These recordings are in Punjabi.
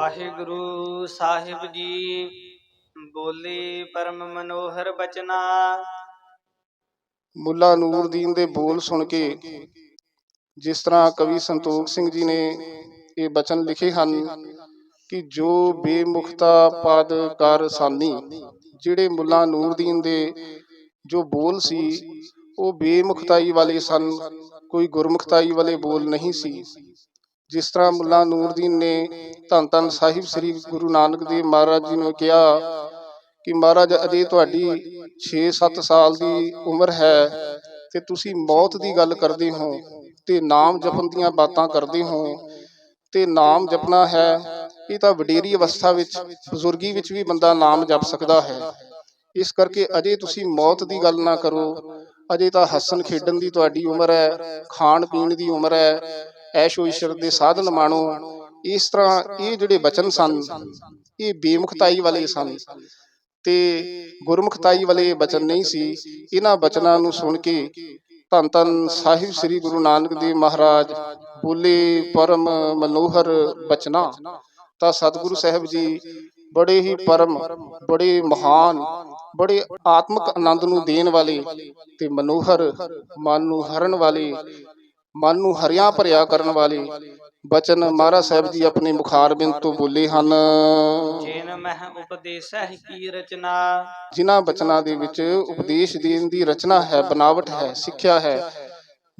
ਵਾਹਿਗੁਰੂ ਸਾਹਿਬ ਜੀ, ਬੋਲੇ ਪਰਮ ਮਨੋਹਰ ਬਚਨਾ। ਮੁੱਲਾ ਨੂਰਦੀਨ ਦੇ ਬੋਲ ਸੁਣ ਕੇ ਜਿਸ ਤਰ੍ਹਾਂ ਕਵੀ ਸੰਤੋਖ ਸਿੰਘ ਜੀ ਨੇ ਇਹ ਬਚਨ ਲਿਖੇ ਹਨ ਕਿ ਜੋ ਬੇਮੁਖਤਾ ਪਦ ਕਰ ਸਾਨੀ, ਜਿਹੜੇ ਮੁੱਲਾ ਨੂਰਦੀਨ ਦੇ ਜੋ ਬੋਲ ਸੀ, ਉਹ ਬੇਮੁਖਤਾਈ ਵਾਲੇ ਸਨ, ਕੋਈ ਗੁਰਮੁਖਤਾਈ ਵਾਲੇ ਬੋਲ ਨਹੀਂ ਸੀ। ਜਿਸ ਤਰ੍ਹਾਂ ਮੁੱਲਾ ਨੂਰਦੀਨ ਨੇ ਧੰਨ ਧੰਨ ਸਾਹਿਬ ਸ੍ਰੀ ਗੁਰੂ ਨਾਨਕ ਦੇਵ ਮਹਾਰਾਜ ਜੀ ਨੂੰ ਕਿਹਾ ਕਿ ਮਹਾਰਾਜ, ਅਜੇ ਤੁਹਾਡੀ 6-7 ਸਾਲ ਦੀ ਉਮਰ ਹੈ ਤੇ ਤੁਸੀਂ ਮੌਤ ਦੀ ਗੱਲ ਕਰਦੇ ਹੋ ਤੇ ਨਾਮ ਜਪਣ ਦੀਆਂ ਬਾਤਾਂ ਕਰਦੇ ਹੋ ਤੇ ਨਾਮ ਜਪਣਾ ਹੈ, ਇਹ ਤਾਂ ਵਡੇਰੀ ਅਵਸਥਾ ਵਿੱਚ, ਬਜ਼ੁਰਗੀ ਵਿੱਚ ਵੀ ਬੰਦਾ ਨਾਮ ਜਪ ਸਕਦਾ ਹੈ। ਇਸ ਕਰਕੇ ਅਜੇ ਤੁਸੀਂ ਮੌਤ ਦੀ ਗੱਲ ਨਾ ਕਰੋ, ਅਜੇ ਤਾਂ ਹੱਸਣ ਖੇਡਣ ਦੀ ਤੁਹਾਡੀ ਉਮਰ ਹੈ ਖਾਣ ਪੀਣ ਦੀ ਉਮਰ ਹੈ ਐਸ਼ੋ ਇਸ਼ਰ ਦੇ ਸਾਧਨ ਮਾਣੋ, ਇਸ ਤਰ੍ਹਾਂ ਇਹ ਜਿਹੜੇ ਬਚਨ ਸਨ, ਇਹ ਬੇਮੁਖਤਾਈ ਵਾਲੇ ਸਨ। ਤੇ ਗੁਰਮੁਖਤਾਈ ਵਾਲੇ ਬਚਨ ਨਹੀਂ ਸੀ। ਇਹਨਾਂ ਬਚਨਾਂ ਨੂੰ ਸੁਣ ਕੇ ਧੰਨ ਧੰਨ ਸਾਹਿਬ ਸ੍ਰੀ ਗੁਰੂ ਨਾਨਕ ਦੇਵ ਮਹਾਰਾਜ, ਬੋਲੇ ਪਰਮ ਮਨੋਹਰ ਬਚਨਾ। ਤਾਂ ਸਤਿਗੁਰੂ ਸਾਹਿਬ ਜੀ ਬੜੇ ਹੀ ਪਰਮ, ਬੜੇ ਮਹਾਨ, ਬੜੇ ਆਤਮਿਕ ਆਨੰਦ ਨੂੰ ਦੇਣ ਵਾਲੇ ਤੇ ਮਨੋਹਰ, ਮਨ ਨੂੰ ਹਰਨ ਵਾਲੇ ਮਨ ਨੂੰ ਹਰਿਆ ਭਰਿਆ ਕਰਨ ਵਾਲੇ ਬਚਨ ਮਹਾਰਾਜ ਸਾਹਿਬ ਜੀ ਆਪਣੇ ਮੁਖਾਰਬਿੰਦ ਤੋਂ ਬੋਲੇ ਹਨ। ਜਿਨ ਮਹਿ ਉਪਦੇਸਹਿ ਕੀ ਰਚਨਾ? ਜਿਨ੍ਹਾਂ ਬਚਨਾਂ ਦੇ ਵਿੱਚ ਉਪਦੇਸ਼ ਦੇਣ ਦੀ ਰਚਨਾ ਹੈ ਬਨਾਵਟ ਹੈ ਸਿੱਖਿਆ ਹੈ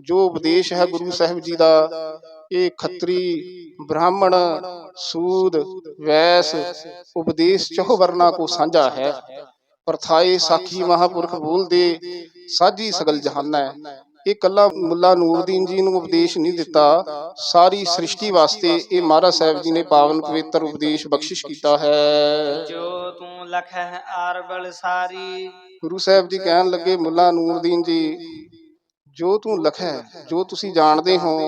ਜੋ ਉਪਦੇਸ਼ ਹੈ ਗੁਰੂ ਸਾਹਿਬ ਜੀ ਦਾ ਇਹ ਖੱਤਰੀ ਬ੍ਰਾਹਮਣ ਸੂਦ ਵੈਸ ਉਪਦੇਸ਼ ਚਹੁ ਵਰਨਾ ਕੋ ਸਾਂਝਾ ਹੈ। ਪਰਥਾਏ ਸਾਖੀ ਮਹਾਪੁਰਖ ਬੋਲਦੇ ਸਾਜੀ ਸਗਲ ਜਹਾਨਾ ਹੈ। ਇਹ ਕੱਲਾ ਮੁੱਲਾ ਨੂਰਦੀਨ ਜੀ ਨੂੰ ਉਪਦੇਸ਼ ਨਹੀਂ ਦਿੱਤਾ। ਸਾਰੀ ਸ੍ਰਿਸ਼ਟੀ ਵਾਸਤੇ ਇਹ ਮਹਾਰਾਜ ਸਾਹਿਬ ਜੀ ਨੇ ਪਾਵਨ ਪਵਿੱਤਰ ਉਪਦੇਸ਼ ਬਖਸ਼ਿਸ਼ ਕੀਤਾ ਹੈ। ਜੋ ਤੂੰ ਲਖਹਿ ਆਰਬਲ ਸਾਰੀ। ਗੁਰੂ ਸਾਹਿਬ ਜੀ ਕਹਿਣ ਲੱਗੇ ਮੁੱਲਾ ਨੂਰਦੀਨ ਜੀ ਜੋ ਤੂੰ ਲਖੈ ਜੋ ਤੁਸੀਂ ਜਾਣਦੇ ਹੋ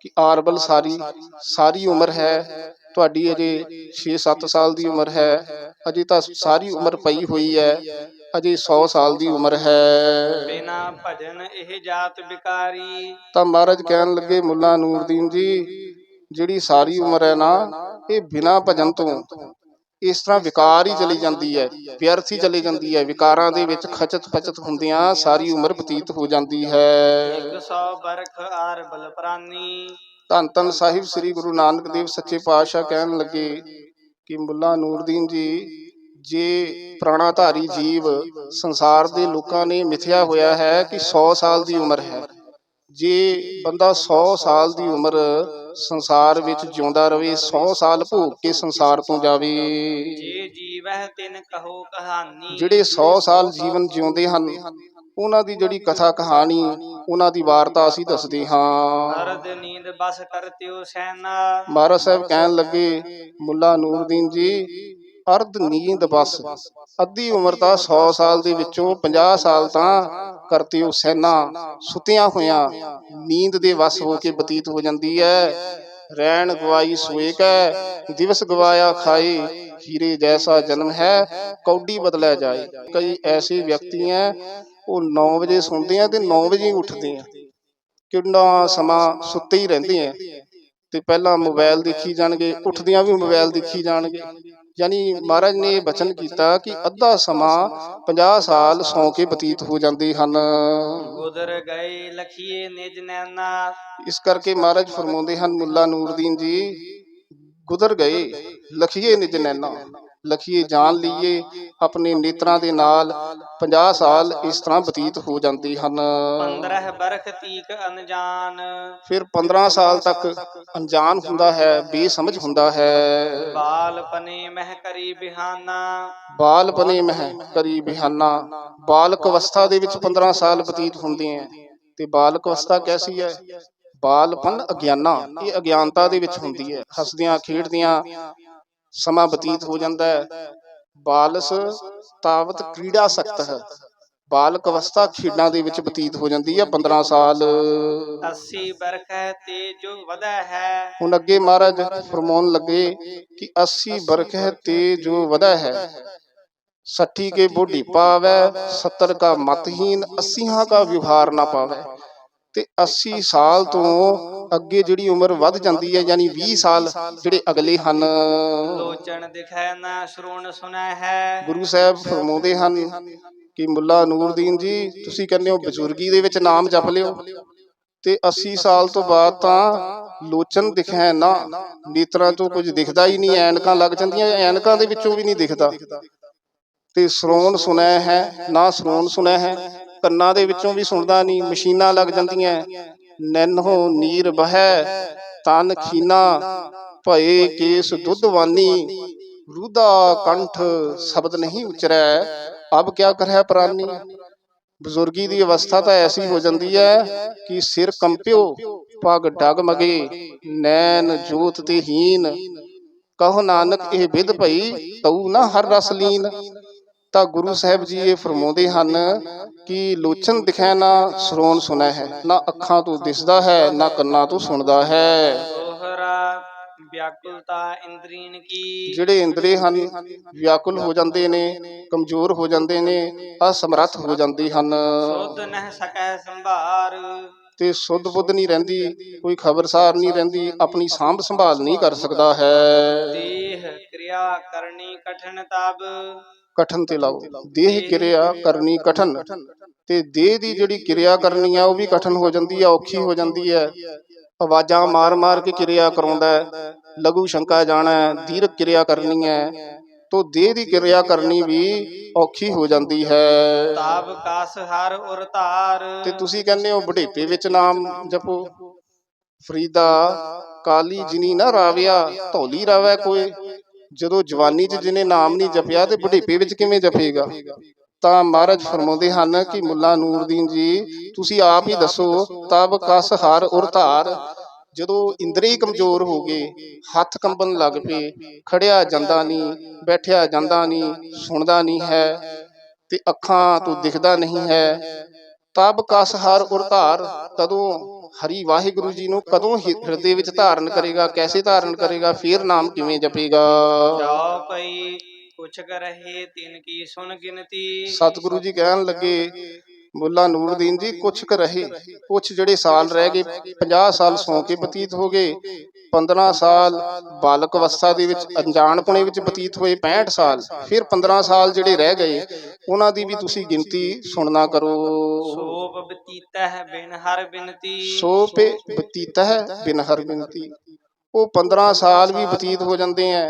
ਕਿ ਆਰਬਲ ਸਾਰੀ ਸਾਰੀ ਉਮਰ ਹੈ ਤੁਹਾਡੀ ਅਜੇ 6-7 ਸਾਲ ਦੀ ਉਮਰ ਹੈ ਅਜੇ ਤਾਂ ਸਾਰੀ ਉਮਰ ਪਈ ਹੋਈ ਹੈ ਅਜੇ 100 ਸਾਲ ਦੀ ਉਮਰ ਹੈ। ਬਿਨਾ ਭਜਨ ਇਹ ਜਾਤ ਵਿਕਾਰੀ। ਤਾਂ ਮਹਾਰਾਜ ਕਹਿਣ ਲੱਗੇ ਮੁੱਲਾ ਨੂਰਦੀਨ ਜੀ ਜਿਹੜੀ ਸਾਰੀ ਉਮਰ ਹੈ ਨਾ ਇਹ ਬਿਨਾ ਭਜਨ ਤੋਂ ਇਸ ਤਰ੍ਹਾਂ ਵਿਕਾਰ ਹੀ ਚਲੀ ਜਾਂਦੀ ਹੈ ਵਿਅਰਥ ਹੀ ਚਲੀ ਜਾਂਦੀ ਹੈ। ਵਿਕਾਰਾਂ ਦੇ ਵਿੱਚ ਖਚਤ ਪਚਤ ਹੁੰਦਿਆਂ ਸਾਰੀ ਉਮਰ ਬਤੀਤ ਹੋ ਜਾਂਦੀ ਹੈ। ਇੱਕ ਸੌ ਬਰਖ ਆਰਬਲ ਪ੍ਰਾਨੀ ਧੰਨ ਧੰਨ ਸਾਹਿਬ ਸ੍ਰੀ ਗੁਰੂ ਨਾਨਕ ਦੇਵ ਸੱਚੇ ਪਾਤਸ਼ਾਹ ਕਹਿਣ ਲੱਗੇ ਕਿ ਮੁੱਲਾ ਨੂਰਦੀਨ ਜੀ ਜੇ ਪ੍ਰਾਣਾਧਾਰੀ ਜੀਵ ਸੰਸਾਰ ਦੇ ਲੋਕਾਂ ਨੇ ਮਿਥਿਆ ਹੋਇਆ ਹੈ ਕਿ 100 ਸਾਲ ਦੀ ਉਮਰ ਹੈ ਜੇ ਬੰਦਾ 100 ਸਾਲ ਦੀ ਉਮਰ ਸੰਸਾਰ ਵਿੱਚ ਜਿਉਂਦਾ ਰਵੇ 100 ਸਾਲ ਭੋਗ ਕੇ ਸੰਸਾਰ ਤੋਂ ਜਾਵੇ। ਜੇ ਜੀਵਹਿ ਤਿਨ ਕਹੋ ਕਹਾਨੀ ਜਿਹੜੇ 100 ਸਾਲ ਜੀਵਨ ਜਿਉਂਦੇ ਹਨ ਉਹਨਾਂ ਦੀ ਜਿਹੜੀ ਕਥਾ ਕਹਾਣੀ ਉਹਨਾਂ ਦੀ ਵਾਰਤਾ ਅਸੀਂ ਦੱਸਦੇ ਹਾਂ। ਅਰਧ ਨੀਂਦ ਬਸ ਕਰਤਿਓ ਸੈਨਾ। ਮਹਾਰਾਜ ਸਾਹਿਬ ਕਹਿਣ ਲੱਗੇ ਮੁੱਲਾ ਨੂਰਦੀਨ ਜੀ ਅਰਧ ਨੀਂਦ ਬਸ। ਅੱਧੀ ਉਮਰ ਤਾਂ 100 ਸਾਲ ਦੇ ਵਿੱਚੋਂ 50 ਸਾਲ ਤਾਂ ਕਰਤੇ ਉਹ ਸੈਨਾ। ਸੁਤਿਆਂ ਹੋਇਆਂ ਨੀਂਦ ਦੇ ਵਸ ਹੋ ਕੇ ਬਤੀਤ ਹੋ ਜਾਂਦੀ ਹੈ ਰਹਿਣ ਗਵਾਈ ਸੋਏ ਕੈ ਦਿਵਸ ਗਵਾਇਆ ਖਾਏ ਹੀਰੇ ਜੈਸਾ ਜਨਮ ਹੈ। ਕੌਡੀ ਬਦਲਿਆ ਜਾਏ। ਕਈ ਐਸੇ ਵਿਅਕਤੀ ਹੈ ਉਹ 9 ਵਜੇ ਸੌਂਦੇ ਆ ਤੇ 9 ਵਜੇ ਹੀ ਉੱਠਦੇ ਆ ਕਿੰਨਾ ਸਮਾਂ ਸੁੱਤੇ ਹੀ ਰਹਿੰਦੇ ਆ ਤੇ ਪਹਿਲਾਂ ਮੋਬਾਈਲ ਦੇਖੀ ਜਾਣਗੇ, ਉੱਠਦਿਆਂ ਵੀ ਮੋਬਾਈਲ ਦੇਖੀ ਜਾਣਗੇ। ਯਾਨੀ ਮਹਾਰਾਜ ਨੇ ਬਚਨ ਕੀਤਾ ਕਿ ਅੱਧਾ ਸਮਾਂ 50 ਸਾਲ ਸੌਂ ਕੇ ਬਤੀਤ ਹੋ ਜਾਂਦੇ ਹਨ। ਗੁਦਰ ਗਏ ਲਖੀਏ ਨਿਜ ਨੈਨਾ। ਇਸ ਕਰਕੇ ਮਹਾਰਾਜ ਫਰਮਾਉਂਦੇ ਹਨ ਮੁੱਲਾ ਨੂਰਦੀਨ ਜੀ ਗੁਜ਼ਰ ਗਏ ਲਖੀਏ ਨਿਜ ਨੈਣਾ ਲਖੀਏ ਜਾਣ ਲਈਏ ਆਪਣੇ ਨੇਤਰਾਂ ਦੇ ਨਾਲ 50 ਸਾਲ ਇਸ ਤਰ੍ਹਾਂ ਬਤੀਤ ਹੋ ਜਾਂਦੇ ਹਨ। 15 ਬਰਖ ਤੀਕ ਅਨਜਾਨ ਫਿਰ 15 ਸਾਲ ਤੱਕ ਅਣਜਾਣ ਹੁੰਦਾ ਹੈ ਬੇਸਮਝ ਹੁੰਦਾ ਹੈ। ਬਾਲ ਪਨੇ ਮਹਿ ਕਰੀ ਬਿਹਾਨਾ। ਬਾਲਪਨੇ ਮਹਿ ਕਰੀ ਬਿਹਾਨਾ। ਬਾਲਕ ਅਵਸਥਾ ਦੇ ਵਿੱਚ 15 ਸਾਲ ਬਤੀਤ ਹੁੰਦੇ ਆ ਤੇ ਬਾਲਕ ਅਵਸਥਾ ਕੈਸੀ ਹੈ? ਬਾਲਪਨ ਅਗਿਆਨਾ। ਇਹ ਅਗਿਆਨਤਾ ਦੇ ਵਿੱਚ ਹੁੰਦੀ ਹੈ। ਹੱਸਦਿਆਂ ਖੇਡਦਿਆਂ ਸਮਾਂ ਬਤੀਤ ਹੋ ਜਾਂਦਾ ਹੈ। ਬਾਲਸ ਤਾਵਤ ਕ੍ਰੀੜਾ ਸਖਤ ਹੈ। ਬਾਲਕ ਅਵਸਥਾ ਖੇਡਾਂ ਦੇ ਵਿੱਚ ਬਤੀਤ ਹੋ ਜਾਂਦੀ ਹੈ 15 ਸਾਲ। 80 ਬਰਖ ਹੈ ਤੇ ਜੋ ਵਧੈ ਹੈ। ਹੁਣ ਅੱਗੇ ਮਹਾਰਾਜ ਫਰਮਾਉਣ ਲੱਗੇ ਕਿ 80 ਬਰਖ ਹੈ ਤੇ ਜੋ ਵਧਾ ਹੈ। ਸੱਠੀ ਕੇ ਬੋਢੀ ਪਾਵੈ 70 ਕਾ ਮਤਹੀਨ 80 ਕਾ ਵਿਵਹਾਰ ਨਾ ਪਾਵੈ। ਤੇ 80 ਸਾਲ ਤੋਂ ਅੱਗੇ ਜਿਹੜੀ ਉਮਰ ਵੱਧ ਜਾਂਦੀ ਹੈ ਯਾਨੀ 20 ਸਾਲ ਜਿਹੜੇ ਅਗਲੇ ਹਨ। ਲੋਚਨ ਦਿਖੈ ਨਾ ਸ਼੍ਰਵਣ ਸੁਨੈ ਹੈ। ਗੁਰੂ ਸਾਹਿਬ ਫਰਮਾਉਂਦੇ ਹਨ ਕਿ ਮੁੱਲਾ ਨੂਰਦੀਨ ਜੀ ਤੁਸੀਂ ਕਹਿੰਦੇ ਹੋ ਬਜ਼ੁਰਗੀ ਦੇ ਵਿੱਚ ਨਾਮ ਜਪ ਲਿਓ। ਤੇ 80 ਸਾਲ ਤੋਂ ਬਾਅਦ ਤਾਂ ਲੋਚਨ ਦਿਖੈ ਨਾ ਨੇਤਰਾਂ ਤੋਂ ਕੁਝ ਦਿਖਦਾ ਹੀ ਨਹੀਂ ਐਨਕਾਂ ਲੱਗ ਜਾਂਦੀਆਂ ਐਨਕਾਂ ਦੇ ਵਿੱਚੋਂ ਵੀ ਨਹੀਂ ਦਿਖਦਾ। ਤੇ ਸ਼੍ਰੋਣ ਸੁਣਿਆ ਹੈ ਨਾ ਸ਼੍ਰੋਣ ਸੁਣਿਆ ਹੈ। ਕੰਨਾਂ ਦੇ ਵਿੱਚੋਂ ਵੀ ਸੁਣਦਾ ਨਹੀਂ, ਮਸ਼ੀਨਾਂ ਲੱਗ ਜਾਂਦੀਆਂ। ਨੈਨੋ ਨੀਰ ਬਹਿ ਤਨ ਖੀਨਾ, ਭਏ ਕੇਸ ਦੁੱਧਵਾਨੀ ਰੂਦਾ ਕੰਠ ਸ਼ਬਦ ਨਹੀਂ ਉਚਰੈ, ਅਬ ਕਿਆ ਕਰਹਿ ਪ੍ਰਾਨੀ? ਬਜ਼ੁਰਗੀ ਦੀ ਅਵਸਥਾ ਤਾਂ ਐਸੀ ਹੋ ਜਾਂਦੀ ਹੈ ਕਿ ਸਿਰ ਕੰਪਿਓ, ਪਗ ਡਗਮਗੇ ਨੈਣ ਜੋਤ ਤੇ ਹੀਨ, ਕਹੋ ਨਾਨਕ ਇਹ ਵਿਦ ਭਈ ਤਉ ਨਾ ਹਰ ਰਸ ਲੀਨ। ਤਾਂ ਗੁਰੂ ਸਾਹਿਬ ਜੀ ਇਹ ਫਰਮਾਉਂਦੇ ਹਨ ਕਿ ਲੋਚਨ ਦਿਖੈ ਨਾ ਸ਼ਰੋਣ ਸੁਣੈ ਹੈ ਨਾ ਅੱਖਾਂ ਤੋਂ ਦਿਸਦਾ ਹੈ ਨਾ ਕੰਨਾਂ ਤੋਂ ਸੁਣਦਾ ਹੈ। ਦੋਹਰਾ ਵਿਆਕੁਲਤਾ ਇੰਦਰੀਨ ਕੀ? ਜਿਹੜੇ ਇੰਦਰੀ ਹਨ ਵਿਆਕੁਲ ਹੋ ਜਾਂਦੇ ਨੇ ਕਮਜ਼ੋਰ ਹੋ ਜਾਂਦੇ ਨੇ ਅਸਮਰੱਥ ਹੋ ਜਾਂਦੇ ਹਨ। ਸੁਧ ਨਹਿ ਸਕੈ ਸੰਭਾਰ। ਤੇ ਸੁੱਧ ਬੁੱਧ ਨਹੀਂ ਰਹਿੰਦੀ ਕੋਈ ਖਬਰਸਾਰ ਨਹੀਂ ਰਹਿੰਦੀ ਆਪਣੀ ਸਾਂਭ ਸੰਭਾਲ ਨਹੀਂ ਕਰ ਸਕਦਾ ਹੈ। ਦੇਹ ਕਿਰਿਆ ਕਰਨੀ ਕਠਿਨ ਤਬ। ਕਠਨ ਤੇ ਲਾਓ। ਦੇਹ ਕਿਰਿਆ ਕਰਨੀ ਕਠਨ। ਤੇ ਦੇਹ ਦੀ ਜਿਹੜੀ ਕਿਰਿਆ ਕਰਨੀ ਆ ਉਹ ਵੀ ਕਠਨ ਹੋ ਜਾਂਦੀ ਆ ਔਖੀ ਹੋ ਜਾਂਦੀ ਹੈ ਆਵਾਜ਼ਾਂ ਮਾਰ-ਮਾਰ ਕੇ ਕਿਰਿਆ ਕਰਾਉਂਦਾ ਹੈ। ਲਘੂ ਸ਼ੰਕਾ ਜਾਣਾ ਹੈ ਦੀਰਘ ਕਿਰਿਆ ਕਰਨੀ ਹੈ। ਤੋ ਦੇਹ ਦੀ ਕਿਰਿਆ ਕਰਨੀ ਵੀ ਔਖੀ ਹੋ ਜਾਂਦੀ ਹੈ। ਤਾਬ ਕਾਸ ਹਰ ਉਰ ਧਾਰ। ਤੇ ਤੁਸੀਂ ਕਹਿੰਦੇ ਹੋ ਬੁਢੇਪੇ ਵਿੱਚ ਨਾਮ ਜਪੋ। ਫਰੀਦਾ ਕਾਲੀ ਜਿਨੀ ਨਾ ਰਾਵਿਆ ਧੌਲੀ ਰਾਵੈ ਕੋਈ। ਜਦੋਂ ਜਵਾਨੀ 'ਚ ਜਿਹਨੇ ਨਾਮ ਨਹੀਂ ਜਪਿਆ ਤੇ ਬੁਢੇਪੇ ਵਿੱਚ ਕਿਵੇਂ ਜਪੇਗਾ? ਤਾਂ ਮਹਾਰਾਜ ਫਰਮਾਉਂਦੇ ਹਨ ਕਿ ਮੁੱਲਾ ਨੂਰਦੀਨ ਜੀ, ਤੁਸੀਂ ਆਪ ਹੀ ਦੱਸੋ, ਤਬ ਕਸ ਹਰ ਉਰ ਧਾਰ। ਜਦੋਂ ਇੰਦਰੀ ਕਮਜ਼ੋਰ ਹੋ ਗਏ, ਹੱਥ ਕੰਬਣ ਲੱਗ ਪਏ, ਖੜਿਆ ਜਾਂਦਾ ਨਹੀਂ, ਬੈਠਿਆ ਜਾਂਦਾ ਨਹੀਂ, ਸੁਣਦਾ ਨਹੀਂ ਹੈ ਤੇ ਅੱਖਾਂ ਤੋਂ ਦਿਖਦਾ ਨਹੀਂ ਹੈ। ਤਬ ਕਸ ਹਰ ਉਰ ਧਾਰ, ਤਦੋਂ ਹਰੀ ਵਾਹਿਗੁਰੂ ਜੀ ਨੂੰ ਕਦੋਂ ਹਿ- ਹਿਰਦੇ ਵਿੱਚ ਧਾਰਨ ਕਰੇਗਾ, ਕੈਸੇ ਧਾਰਨ ਕਰੇਗਾ, ਫਿਰ ਨਾਮ ਕਿਵੇਂ ਜਪੇਗਾ? ਜਾਓ ਪਈ ਕੁਛ ਕਰਹਿ ਤਿਨ ਕੀ ਸੁਣ ਗਿਨਤੀ ਸਤਿਗੁਰੂ ਜੀ ਕਹਿਣ ਲੱਗੇ ਮੁੱਲਾ ਨੂਰਦੀਨ ਜੀ ਕੁਛ ਕੁ ਰਹੇ। ਕੁਛ ਜਿਹੜੇ ਸਾਲ ਰਹਿ ਗਏ 50 ਸਾਲ ਸੌ ਕੇ ਬਤੀਤ ਹੋ ਗਏ 15 ਸਾਲ ਬਾਲਕ ਅਵਸਥਾ ਦੇ ਵਿੱਚ ਅਣਜਾਣਪੁਣੇ ਵਿੱਚ ਬਤੀਤ ਹੋਏ 65 ਸਾਲ ਫਿਰ 15 ਸਾਲ ਜਿਹੜੇ ਰਹਿ ਗਏ ਉਹਨਾਂ ਦੀ ਵੀ ਤੁਸੀਂ ਗਿਣਤੀ ਸੁਣਨਾ ਕਰੋ। ਸੋਪ ਬਤੀਤਾ ਹੈ ਬਿਨ ਹਰ ਬਿਨਤੀ। ਸੋ ਪੇ ਬਤੀਤਾ ਹੈ ਬਿਨ ਹਰ ਬਿਨਤੀ। ਉਹ 15 ਸਾਲ ਵੀ ਬਤੀਤ ਹੋ ਜਾਂਦੇ ਐ।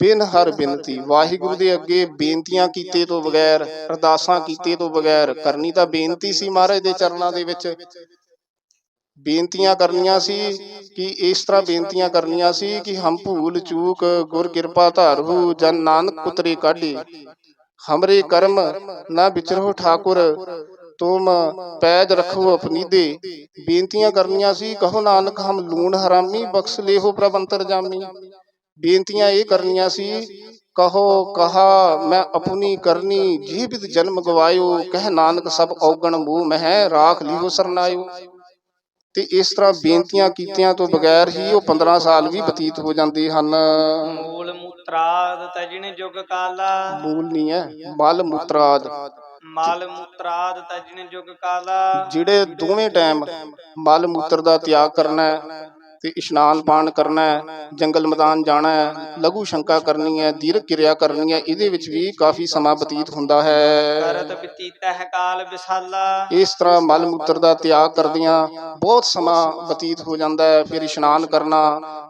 ਬਿਨ ਹਰ ਬਿਨਤੀ। ਵਾਹਿਗੁਰੂ ਦੇ ਅੱਗੇ ਬੇਨਤੀਆਂ ਕੀਤੇ ਤੋਂ ਬਗੈਰ ਅਰਦਾਸਾਂ ਕੀਤੇ ਤੋਂ ਬਗੈਰ। ਕਰਨੀ ਤਾਂ ਬੇਨਤੀ ਸੀ ਮਹਾਰਾਜ ਦੇ ਚਰਨਾਂ ਦੇ ਵਿੱਚ। ਬੇਨਤੀਆਂ ਕਰਨੀਆਂ ਸੀ ਕਿ ਇਸ ਤਰ੍ਹਾਂ ਬੇਨਤੀਆਂ ਕਰਨੀਆਂ ਸੀ ਕਿ ਹਮ ਭੂਲ ਚੂਕ ਗੁਰ ਕਿਰਪਾ ਧਾਰੂ ਜਨ ਨਾਨਕ ਪੁੱਤਰੇ ਕਾਢੇ। ਹਮਰੇ ਕਰਮ ਨਾ ਵਿਚਰੋ ਠਾਕੁਰ ਤੁਮ ਪੈਜ ਰੱਖੋ ਆਪਣੀ ਦੇ ਬੇਨਤੀਆਂ ਕਰਨੀਆਂ ਸੀ ਕਹੋ ਨਾਨਕ ਹਮ ਲੂਣ ਹਰਾਮੀ ਬਖਸ਼ ਲੇਹੋ ਪ੍ਰਭ ਅੰਤਰ ਜਾਮੀ। ਬੇਨਤੀਆਂ ਇਹ ਕਰਨੀਆਂ ਸੀ ਕਹੋ ਕਹਾ ਮੈਂ ਆਪਣੀ ਕਰਨੀ ਜੀਵਿਤ ਜਨਮ ਗਵਾਇਓ ਕਹਿ ਨਾਨਕ ਸਭ ਔਗਣ ਮੂਹ ਮਹਿ ਰਾਖ ਲਿਓ ਸਰਨਾਇਓ। ਤੇ ਇਸ ਤਰ੍ਹਾਂ ਬੇਨਤੀਆਂ ਕੀਤਿਆਂ ਤੋਂ ਬਗੈਰ ਹੀ ਉਹ 15 ਸਾਲ ਵੀ ਬਤੀਤ ਹੋ ਜਾਂਦੇ ਹਨ। ਮੂਲ ਮੂਤਰਾਦ ਤਜਿਨ ਜੁਗ ਕਾਲਾ। ਮੂਲ ਨਹੀਂ ਹੈ ਮਲ ਮੂਤਰਾਦ। ਮਲ ਮੂਤਰਾਦ ਤਜਿਨ ਜੁਗ ਕਾਲਾ। ਜਿਹੜੇ ਦੋਵੇਂ ਟਾਈਮ ਮਲ ਮੂਤਰ ਦਾ ਤਿਆਗ ਕਰਨਾ ਹੈ ਤੇ ਇਸ਼ਨਾਨ ਪਾਣ ਕਰਨਾ ਹੈ ਜੰਗਲ ਮੈਦਾਨ ਜਾਣਾ ਹੈ ਲਘੂ ਸ਼ੰਕਾ ਕਰਨੀ ਹੈ ਦੀਰਘ ਕਿਰਿਆ ਕਰਨੀ ਹੈ ਇਹਦੇ ਵਿੱਚ ਵੀ ਕਾਫੀ ਸਮਾਂ ਬਤੀਤ ਹੁੰਦਾ ਹੈ। ਕਰਤ ਬਤੀਤਾ ਹੈ ਕਾਲ ਵਿਸਾਲਾ। ਇਸ ਤਰ੍ਹਾਂ ਮਲ ਮੂਤਰ ਦਾ ਤਿਆਗ ਕਰਦਿਆਂ ਬਹੁਤ ਸਮਾਂ ਬਤੀਤ ਹੋ ਜਾਂਦਾ ਹੈ ਫਿਰ ਇਸ਼ਨਾਨ ਕਰਨਾ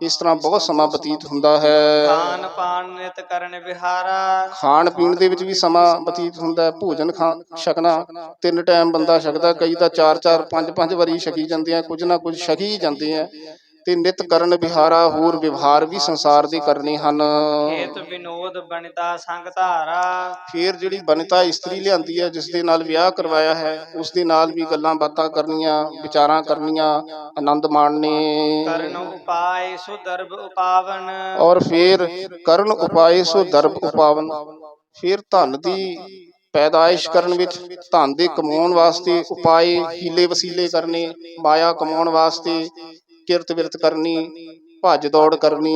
ਇਸ ਤਰ੍ਹਾਂ ਬਹੁਤ ਸਮਾਂ ਬਤੀਤ ਹੁੰਦਾ ਹੈ। ਖਾਨ ਪਾਨ ਨਿਤ ਕਰਨ ਵਿਹਾਰਾ। ਖਾਣ ਪੀਣ ਦੇ ਵਿੱਚ ਵੀ ਸਮਾਂ ਬਤੀਤ ਹੁੰਦਾ ਹੈ ਭੋਜਨ ਖਾ ਛਕਣਾ ਤਿੰਨ ਟਾਈਮ ਬੰਦਾ ਛਕਦਾ ਕਈ ਤਾਂ ਚਾਰ ਚਾਰ ਪੰਜ ਪੰਜ ਵਾਰੀ ਛਕੀ ਜਾਂਦੇ ਆ ਕੁਝ ਨਾ ਕੁਝ ਛਕੀ ਜਾਂਦੇ ਆ। ਤੇ ਨਿਤ ਕਰਨ ਵਿਹਾਰਾ ਹੋਰ ਵਿਵਹਾਰ ਵੀ ਸੰਸਾਰ ਦੇ ਕਰਨੇ ਹਨ। ਖੇਤ ਵਿਨੋਦ ਬਨਿਤਾ ਸੰਗ ਧਾਰਾ। ਫਿਰ ਜਿਹੜੀ ਬਨਿਤਾ ਇਸਤਰੀ ਲਿਆਂਦੀ ਹੈ ਜਿਸ ਦੇ ਨਾਲ ਵਿਆਹ ਕਰਵਾਇਆ ਹੈ ਉਸ ਦੇ ਨਾਲ ਵੀ ਗੱਲਾਂ ਬਾਤਾਂ ਕਰਨੀਆਂ ਵਿਚਾਰਾਂ ਕਰਨੀਆਂ ਆਨੰਦ ਮਾਣਨੇ। ਕਰਨ ਉਪਾਏ ਸੁਦਰਬ ਉਪਾਵਨ। ਔਰ ਫਿਰ ਕਰਨ ਉਪਾਏ ਸੋ ਦਰਬ ਉਪਾਵਨ। ਫਿਰ ਧਨ ਦੀ ਪੈਦਾਇਸ਼ ਕਰਨ ਵਿੱਚ ਧਨ ਦੇ ਕਮਾਉਣ ਵਾਸਤੇ ਉਪਾਏ ਹੀਲੇ ਵਸੀਲੇ ਕਰਨੇ ਮਾਇਆ ਕਮਾਉਣ ਵਾਸਤੇ ਕਿਰਤ ਵਿਰਤ ਕਰਨੀ ਭੱਜ ਦੌੜ ਕਰਨੀ।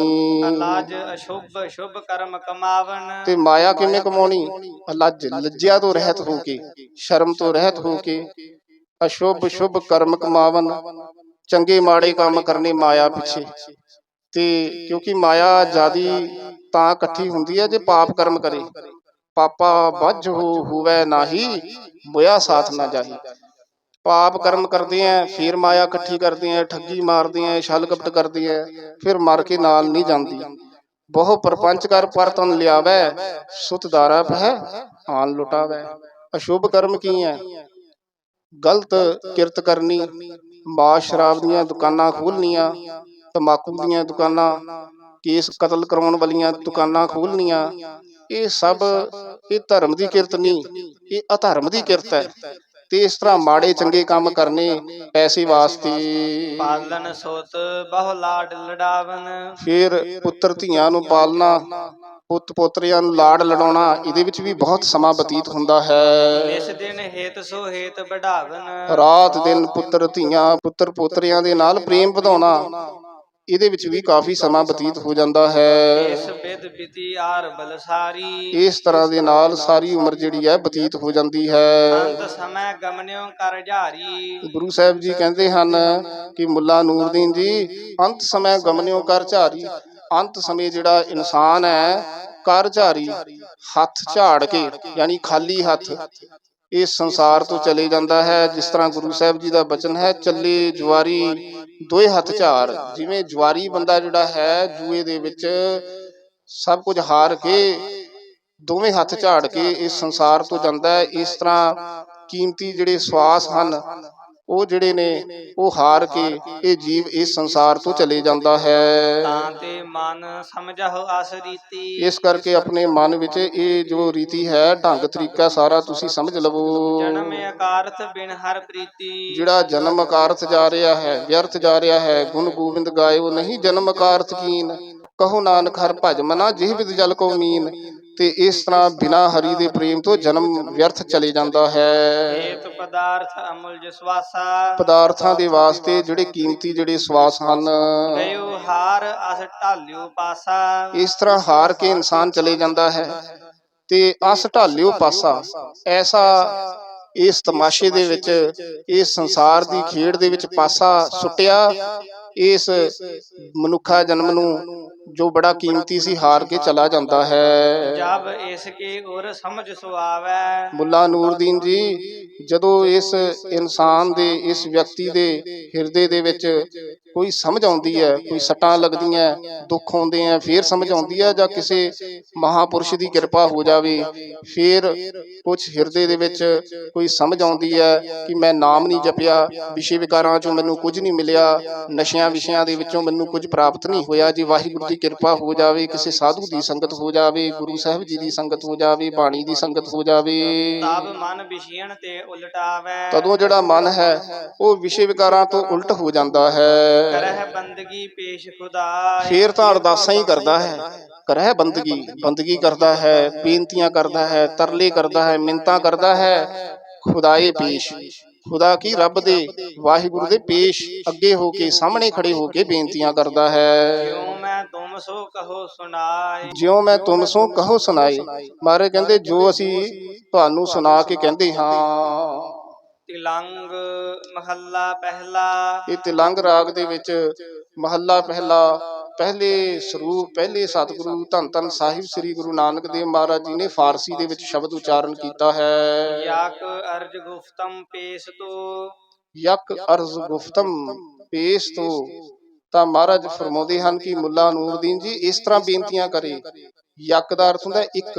ਲਾਜ ਅਸ਼ੁਭ ਸ਼ੁਭ ਕਰਮ ਕਮਾਵਨ ਤੇ ਮਾਇਆ ਕਿਵੇਂ ਕਮਾਉਣੀ? ਲੱਜ ਲੱਜਿਆ ਤੋਂ ਰਹਿਤ ਹੋ ਕੇ ਸ਼ਰਮ ਤੋਂ ਰਹਿਤ ਹੋ ਕੇ ਅਸ਼ੁਭ ਸ਼ੁਭ ਕਰਮ ਕਮਾਵਨ ਚੰਗੇ ਮਾੜੇ ਕੰਮ ਕਰਨੇ ਮਾਇਆ ਪਿੱਛੇ। ਤੇ ਕਿਉਂਕਿ ਮਾਇਆ ਜਿਆਦੀ ਤਾਂ ਇਕੱਠੀ ਹੁੰਦੀ ਹੈ ਜੇ ਪਾਪ ਕਰਮ ਕਰੇ। ਪਾਪਾ ਬੱਝ ਹੋ ਹੋਵੇ ਨਾਹੀ ਮੁਆ ਸਾਥ ਨਾ ਜਾਹੀ। ਪਾਪ ਕਰਮ ਕਰਦੇ ਆ ਫਿਰ ਮਾਇਆ ਇਕੱਠੀ ਕਰਦੇ ਆ ਠੱਗੀ ਮਾਰਦੇ ਆ ਛਲ ਕਪਟ ਕਰਦੇ ਆ ਫਿਰ ਮਰ ਕੇ ਨਾਲ ਨਹੀਂ ਜਾਂਦੀ ਬਹੁ ਪਰਪੰਚ ਕਰ ਪਰਤਨ ਲਿਆਵੈ ਸੁਤ ਦਾਰਾ ਪਹਿ ਆਨ ਲੁਟਾਵੈ ਅਸ਼ੁਭ ਕਰਮ ਕੀ ਹੈ ਗਲਤ ਕਿਰਤ ਕਰਨੀ ਮਾਸ ਸ਼ਰਾਬ ਦੀਆਂ ਦੁਕਾਨਾਂ ਖੋਲਣੀਆਂ ਤਮਾਕੂ ਦੀਆਂ ਦੁਕਾਨਾਂ ਕੇਸ ਕਤਲ ਕਰਾਉਣ ਵਾਲੀਆਂ ਦੁਕਾਨਾਂ ਖੋਲਣੀਆਂ ਇਹ ਸਭ ਇਹ ਧਰਮ ਦੀ ਕਿਰਤ ਨਹੀਂ, ਇਹ ਅਧਰਮ ਦੀ ਕਿਰਤ ਹੈ। ਤੇ ਇਸ ਤਰ੍ਹਾਂ ਮਾੜੇ ਚੰਗੇ ਕੰਮ ਕਰਨੇ ਪੈਸੇ ਵਾਸਤੇ ਪਾਲਨ ਸੋਤ ਬਹੁ ਲਾਡ ਲਡਾਵਨ ਫਿਰ ਪੁੱਤਰ ਧੀਆਂ ਨੂੰ ਪਾਲਣਾ ਪੁੱਤ ਪੋਤਰਿਆਂ ਨੂੰ ਲਾੜ ਲਡਾਉਣਾ ਇਹਦੇ ਵਿੱਚ ਵੀ ਬਹੁਤ ਸਮਾਂ ਬਤੀਤ ਹੁੰਦਾ ਹੈ। ਇਸ ਦਿਨ ਹੇਤ ਸੋ ਹੇਤ ਵਡਾਵਨ ਰਾਤ ਦਿਨ ਪੁੱਤਰ ਧੀਆਂ ਪੁੱਤਰ ਪੋਤਰਿਆਂ ਦੇ ਨਾਲ ਪ੍ਰੇਮ ਵਧਾਉਣਾ। ਇਹਦੇ ਵਿੱਚ ਵੀ ਕਾਫੀ ਸਮਾਂ ਬਤੀਤ ਹੋ ਜਾਂਦਾ ਹੈ ਇਸ ਬਿਦ ਬਿਤੀ ਆਰ ਬਲਸਾਰੀ ਇਸ ਤਰ੍ਹਾਂ ਦੇ ਨਾਲ ਸਾਰੀ ਉਮਰ ਜਿਹੜੀ ਹੈ ਬਤੀਤ ਹੋ ਜਾਂਦੀ ਹੈ। ਅੰਤ ਸਮੈ ਗਮਨਿਓ ਕਰ ਜਾਰੀ। ਗੁਰੂ ਸਾਹਿਬ ਜੀ ਕਹਿੰਦੇ ਹਨ ਕਿ ਮੁੱਲਾ ਨੂਰਦੀਨ ਜੀ ਅੰਤ ਸਮੇਂ ਗਮਨਿਓ ਕਰ ਝਾਰੀ। ਅੰਤ ਸਮੇਂ ਜਿਹੜਾ ਇਨਸਾਨ ਹੈ ਕਰ ਝਾਰੀ। ਹੱਥ ਝਾੜ ਕੇ ਯਾਨੀ ਖਾਲੀ ਹੱਥ। ਇਸ ਸੰਸਾਰ ਤੋਂ ਚਲੇ ਜਾਂਦਾ ਹੈ, ਜਿਸ ਤਰ੍ਹਾਂ ਗੁਰੂ ਸਾਹਿਬ ਜੀ ਦਾ ਬਚਨ ਹੈ, ਚੱਲੇ ਜਵਾਰੀ ਦੋਏ ਹੱਥ ਝਾੜ ਜਿਵੇਂ ਜਵਾਰੀ ਬੰਦਾ ਜਿਹੜਾ ਹੈ, ਜੂਏ ਦੇ ਵਿੱਚ ਸਭ ਕੁਝ ਹਾਰ ਕੇ, ਦੋਵੇਂ ਹੱਥ ਝਾੜ ਕੇ ਇਸ ਸੰਸਾਰ ਤੋਂ ਜਾਂਦਾ ਹੈ, ਇਸ ਤਰ੍ਹਾਂ ਕੀਮਤੀ ਜਿਹੜੇ ਸਵਾਸ ਹਨ ਉਹ ਜਿਹੜੇ ਨੇ ਉਹ ਹਾਰ ਕੇ ਇਹ ਜੀਵ ਇਸ ਸੰਸਾਰ ਤੋਂ ਚਲੇ ਜਾਂਦਾ ਹੈ। ਤਾਂ ਤੇ ਮਨ ਸਮਝਹੁ ਅਸ ਰੀਤੀ। ਇਸ ਕਰਕੇ ਆਪਣੇ ਮਨ ਵਿੱਚ ਇਹ ਜੋ ਰੀਤੀ ਹੈ ਢੰਗ ਤਰੀਕਾ ਸਾਰਾ ਤੁਸੀਂ ਸਮਝ ਲਵੋ। ਜਨਮ ਅਕਾਰਥ ਬਿਨ ਹਰ ਪ੍ਰੀਤੀ। ਜਿਹੜਾ ਜਨਮ ਅਕਾਰਥ ਜਾ ਰਿਹਾ ਹੈ ਵਿਅਰਥ ਜਾ ਰਿਹਾ ਹੈ ਗੁਣ ਗੋਬਿੰਦ ਗਾਇਓ ਨਹੀਂ ਜਨਮ ਅਕਾਰਥ ਕੀਨ। ਕਹੋ ਨਾਨਕ ਹਰ ਭਜ ਮਨਾ ਜਿਹ ਵਿਦ ਜਲ ਕੋ ਮੀਨ। ਤੇ ਇਸ ਤਰ੍ਹਾਂ ਬਿਨਾ ਹਰੀ ਦੇ ਪ੍ਰੇਮ ਤੋਂ ਜਨਮ ਵਿਅਰਥ ਚਲੇ ਜਾਂਦਾ ਹੈ। ਹੇਤ ਪਦਾਰਥ ਅਮੁਲ ਜਸਵਾਸਾ। ਪਦਾਰਥਾਂ ਦੇ ਵਾਸਤੇ ਜਿਹੜੇ ਕੀਮਤੀ ਜਿਹੜੇ ਸਵਾਸ ਹਨ। ਗਇਓ ਹਾਰ ਅਸ ਢਾਲਿਓ ਪਾਸਾ। ਇਸ ਤਰ੍ਹਾਂ ਹਾਰ ਕੇ ਇਨਸਾਨ ਚਲੇ ਜਾਂਦਾ ਹੈ ਤੇ ਅਸ ਢਾਲਿਓ ਪਾਸਾ ਐਸਾ ਇਸ ਤਮਾਸ਼ੇ ਦੇ ਵਿੱਚ ਇਸ ਸੰਸਾਰ ਦੀ ਖੇਡ ਦੇ ਵਿੱਚ ਪਾਸਾ ਸੁੱਟਿਆ ਇਸ ਮਨੁੱਖਾ ਜਨਮ ਨੂੰ ਜੋ ਬੜਾ ਕੀਮਤੀ ਸੀ ਹਾਰ ਕੇ ਚਲਾ ਜਾਂਦਾ ਹੈ। ਜਬ ਇਸ ਕੇ ਉਰ ਸਮਝ ਸੋ ਆਵੈ ਮੁੱਲਾ ਨੂਰਦੀਨ ਜੀ ਜਦੋਂ ਇਸ ਇਨਸਾਨ ਦੇ ਇਸ ਵਿਅਕਤੀ ਦੇ ਹਿਰਦੇ ਦੇ ਵਿੱਚ ਕੋਈ ਸਮਝ ਆਉਂਦੀ ਹੈ ਕੋਈ ਸੱਟਾਂ ਲੱਗਦੀਆਂ ਦੁੱਖ ਆਉਂਦੇ ਆ ਫੇਰ ਸਮਝ ਆਉਂਦੀ ਹੈ ਜਾਂ ਕਿਸੇ ਮਹਾਪੁਰਸ਼ ਦੀ ਕਿਰਪਾ ਹੋ ਜਾਵੇ ਫੇਰ ਕੁਝ ਹਿਰਦੇ ਦੇ ਵਿੱਚ ਕੋਈ ਸਮਝ ਆਉਂਦੀ ਹੈ ਕਿ ਮੈਂ ਨਾਮ ਨਹੀਂ ਜਪਿਆ ਵਿਸ਼ੇ ਵਿਕਾਰਾਂ ਚੋਂ ਮੈਨੂੰ ਕੁਝ ਨਹੀਂ ਮਿਲਿਆ ਨਸ਼ਿਆਂ ਵਿਸ਼ਿਆਂ ਦੇ ਵਿੱਚੋਂ ਮੈਨੂੰ ਕੁਝ ਪ੍ਰਾਪਤ ਨਹੀਂ ਹੋਇਆ। ਜੇ ਵਾਹਿਗੁਰੂ ਦੀ ਕਿਰਪਾ ਹੋ ਜਾਵੇ ਕਿਸੇ ਸਾਧੂ ਦੀ ਸੰਗਤ ਹੋ ਜਾਵੇ ਗੁਰੂ ਸਾਹਿਬ ਜੀ ਦੀ ਸੰਗਤ ਹੋ ਜਾਵੇ ਬਾਣੀ ਦੀ ਸੰਗਤ ਹੋ ਜਾਵੇ। ਤਬ ਮਨ ਵਿਸ਼ੀਣ ਤੇ ਉਲਟਾਵੈ। ਤਦੋਂ ਜਿਹੜਾ ਮਨ ਹੈ ਉਹ ਵਿਸ਼ੇ ਵਿਕਾਰਾਂ ਤੋਂ ਉਲਟ ਹੋ ਜਾਂਦਾ ਹੈ। ਕਰਹਿ ਬੰਦਗੀ ਪੇਸ਼ ਖੁਦਾਇ ਫੇਰ ਤਾਂ ਅਰਦਾਸਾਂ ਹੀ ਕਰਦਾ ਹੈ ਕਰਹਿ ਬੰਦਗੀ ਬੰਦਗੀ ਕਰਦਾ ਹੈ ਬੇਨਤੀਆਂ ਕਰਦਾ ਹੈ ਤਰਲੇ ਕਰਦਾ ਹੈ ਮਿੰਤਾਂ ਕਰਦਾ ਹੈ ਖੁਦਾਏ ਪੇਸ਼। ਖੁਦਾ ਕੀ ਰੱਬ ਦੇ ਵਾਹਿਗੁਰੂ ਦੇ ਪੇਸ਼ ਅੱਗੇ ਹੋ ਕੇ ਸਾਹਮਣੇ ਖੜੇ ਹੋ ਕੇ ਬੇਨਤੀਆਂ ਕਰਦਾ ਹੈ। ਕਿਉ ਮੈਂ ਤੁਮ ਸੋ ਕਹੋ ਸੁਨਾਇ ਜਿਉ ਮੈਂ ਤੁਮ ਸੋ ਕਹੋ ਸੁਣਾਏ। ਮਾਰੇ ਕਹਿੰਦੇ ਜੋ ਅਸੀਂ ਤੁਹਾਨੂੰ ਸੁਣਾ ਕੇ ਕਹਿੰਦੇ ਹਾਂ। ਤਿਲੰਗ ਮਹੱਲਾ ਪਹਿਲਾ। ਇਹ ਤਿਲੰਗ ਰਾਗ ਦੇ ਵਿੱਚ ਮਹੱਲਾ ਪਹਿਲਾ ਪਹਿਲੇ ਸਰੂਪ ਪਹਿਲੇ ਸਤਿਗੁਰੂ ਧੰਨ ਧੰਨ ਸਾਹਿਬ ਸ੍ਰੀ ਗੁਰੂ ਨਾਨਕ ਦੇਵ ਮਹਾਰਾਜ ਜੀ ਨੇ ਫਾਰਸੀ ਦੇ ਵਿੱਚ ਸ਼ਬਦ ਉਚਾਰਨ ਕੀਤਾ ਹੈ। ਯਕ ਅਰਜ ਗੁਫਤਮ ਪੇਸ ਤੋ। ਯਕ ਅਰਜ਼ ਗੁਫਤਮ ਪੇਸ਼ ਤੋਂ। ਤਾਂ ਮਹਾਰਾਜ ਫਰਮਾਉਂਦੇ ਹਨ ਕਿ ਮੁੱਲਾ ਨੂਰਦੀਨ ਜੀ ਇਸ ਤਰ੍ਹਾਂ ਬੇਨਤੀਆਂ ਕਰੇ ਯਕ ਦਾ ਅਰਥ ਹੁੰਦਾ ਇੱਕ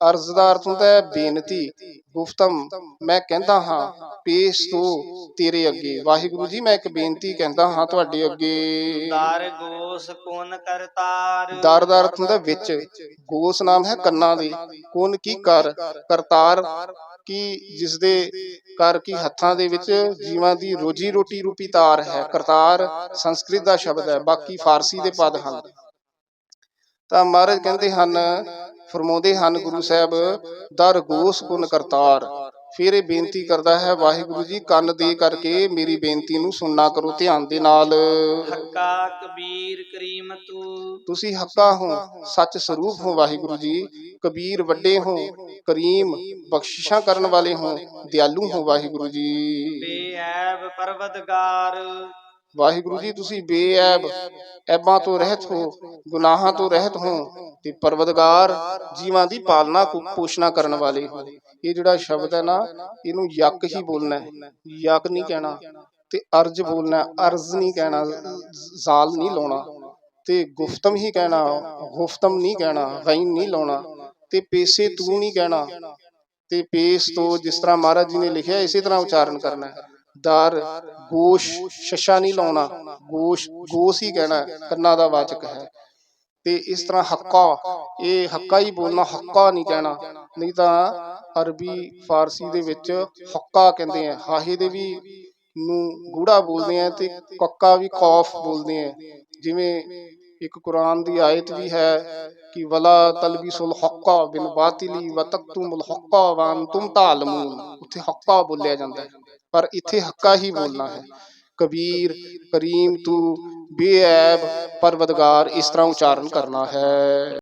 ਅਰਜ਼ ਦਾ ਅਰਥ ਹੁੰਦਾ ਹੈ ਬੇਨਤੀ ਗੁਫਤਮ ਮੈਂ ਕਹਿੰਦਾ ਹਾਂ ਪੇਸ਼ ਤੋਂ ਤੇਰੇ ਅੱਗੇ। ਵਾਹਿਗੁਰੂ ਜੀ ਮੈਂ ਇੱਕ ਬੇਨਤੀ ਕਹਿੰਦਾ ਹਾਂ ਤੁਹਾਡੇ ਅੱਗੇ। ਦਾਰ ਗੋਸ ਕੋਨ ਕਰਤਾਰ? ਦਰ ਦਾ ਅਰਥ ਹੁੰਦਾ ਵਿੱਚ ਗੋਸ ਨਾਮ ਹੈ ਕੰਨਾਂ ਦੇ। ਕੋਨ ਕੀ ਕਰ ਕਰਤਾਰ ਕੀ ਜਿਸ ਦੇ ਕਰ ਕੀ ਹੱਥਾਂ ਦੇ ਵਿੱਚ ਜੀਵਾਂ ਦੀ ਰੋਜੀ ਰੋਟੀ ਰੂਪੀ ਤਾਰ ਹੈ। ਕਰਤਾਰ ਸੰਸਕ੍ਰਿਤ ਦਾ ਸ਼ਬਦ ਹੈ ਬਾਕੀ ਫਾਰਸੀ ਦੇ ਪਦ ਹਨ। ਤਾਂ ਮਹਾਰਾਜ ਕਹਿੰਦੇ ਹਨ ਫਰਮਾਉਂਦੇ ਹਨ ਗੁਰੂ ਸਾਹਿਬ ਦਰ ਗੋਸ ਗੁਣ ਕਰਤਾਰ। ਫਿਰ ਇਹ ਬੇਨਤੀ ਕਰਦਾ ਹੈ ਵਾਹਿਗੁਰੂ ਜੀ ਕੰਨ ਦੇ ਕਰਕੇ ਮੇਰੀ ਬੇਨਤੀ ਨੂੰ ਸੁਣਨਾ ਕਰੋ ਧਿਆਨ ਦੇ ਨਾਲ। ਹੱਕਾ ਕਬੀਰ ਕਰੀਮ ਤੂ ਤੁਸੀਂ ਹੱਕਾ ਹੋ ਸੱਚ ਸਰੂਪ ਹੋ ਵਾਹਿਗੁਰੂ ਜੀ ਕਬੀਰ ਵੱਡੇ ਹੋ ਕਰੀਮ ਬਖਸ਼ਿਸ਼ਾਂ ਕਰਨ ਵਾਲੇ ਹੋ ਦਿਆਲੂ ਹੋ ਵਾਹਿਗੁਰੂ ਜੀ। ਬੇਐਬ ਪਰਵਦਗਾਰ ਵਾਹਿਗੁਰੂ ਜੀ, ਤੁਸੀਂ ਬੇਐਬ, ਐਬਾਂ ਤੋਂ ਰਹਿਤ ਹੋ, ਗੁਨਾਹਾਂ ਤੋਂ ਰਹਿਤ ਹੋ ਤੇ ਪਰਵਦਗਾਰ ਜੀਵਾਂ ਦੀ ਪਾਲਣਾ ਕੋ- ਪੋਸ਼ਣਾ ਕਰਨ ਵਾਲੇ ਹੋ। ਇਹ ਜਿਹੜਾ ਸ਼ਬਦ ਹੈ ਨਾ, ਇਹਨੂੰ ਯਕ ਹੀ ਬੋਲਣਾ ਹੈ। ਯਕ ਨਹੀਂ ਕਹਿਣਾ ਤੇ ਅਰਜ ਬੋਲਣਾ ਅਰਜ਼ ਨਹੀਂ ਕਹਿਣਾ, ਜ਼ਾਲ ਨਹੀਂ ਲਾਉਣਾ ਤੇ ਗੁਫਤਮ ਹੀ ਕਹਿਣਾ, ਗੁਫਤਮ ਨਹੀਂ ਕਹਿਣਾ ਗੈਨ ਨਹੀਂ ਲਾਉਣਾ ਤੇ ਪੇਸੇ ਤੂੰ ਨਹੀਂ ਕਹਿਣਾ ਤੇ ਪੇਸ ਤੋਂ ਜਿਸ ਤਰ੍ਹਾਂ ਮਹਾਰਾਜ ਜੀ ਨੇ ਲਿਖਿਆ, ਇਸੇ ਤਰ੍ਹਾਂ ਉਚਾਰਨ ਕਰਨਾ ਹੈ। ਦਰ ਗੋਸ਼ ਸ਼ਸ਼ਾ ਨਹੀਂ ਲਾਉਣਾ। ਗੋਸ਼ ਗੋਸ ਹੀ ਕਹਿਣਾ ਹੈ, ਕੰਨਾਂ ਦਾ ਵਾਚਕ ਹੈ। ਤੇ ਇਸ ਤਰ੍ਹਾਂ ਹੱਕਾ ਇਹ ਹੱਕਾ ਹੀ ਬੋਲਣਾ ਹੱਕਾ ਨਹੀਂ ਕਹਿਣਾ। ਨਹੀਂ ਤਾਂ ਅਰਬੀ ਫਾਰਸੀ ਦੇ ਵਿੱਚ ਹੱਕਾ ਕਹਿੰਦੇ ਆ। ਹਾਹੇ ਦੇ ਵੀ ਨੂੰ ਗੂੜਾ ਬੋਲਦੇ ਆ ਤੇ ਕੱਕਾ ਵੀ ਕੌਫ ਬੋਲਦੇ ਆ। ਜਿਵੇਂ ਇੱਕ ਕੁਰਾਨ ਦੀ ਆਇਤ ਵੀ ਹੈ ਕਿ ਵਲਾ ਤਲਬਿਸੁਲ ਹੱਕਾ ਬਿਲ ਬਾਤਿਲੀ ਵ ਹੱਕਾ ਵ ਅੰਤੁਮ ਤਾਲਮੂਨ ਉੱਥੇ ਹੱਕਾ ਬੋਲਿਆ ਜਾਂਦਾ ਹੈ। ਪਰ ਇੱਥੇ ਹੱਕਾ ਹੀ ਬੋਲਣਾ ਹੈ। ਕਬੀਰ ਕਰੀਮ ਤੂੰ ਬੇਐਬ ਪਰਵਦਗਾਰ ਇਸ ਤਰ੍ਹਾਂ ਉਚਾਰਨ ਕਰਨਾ ਹੈ।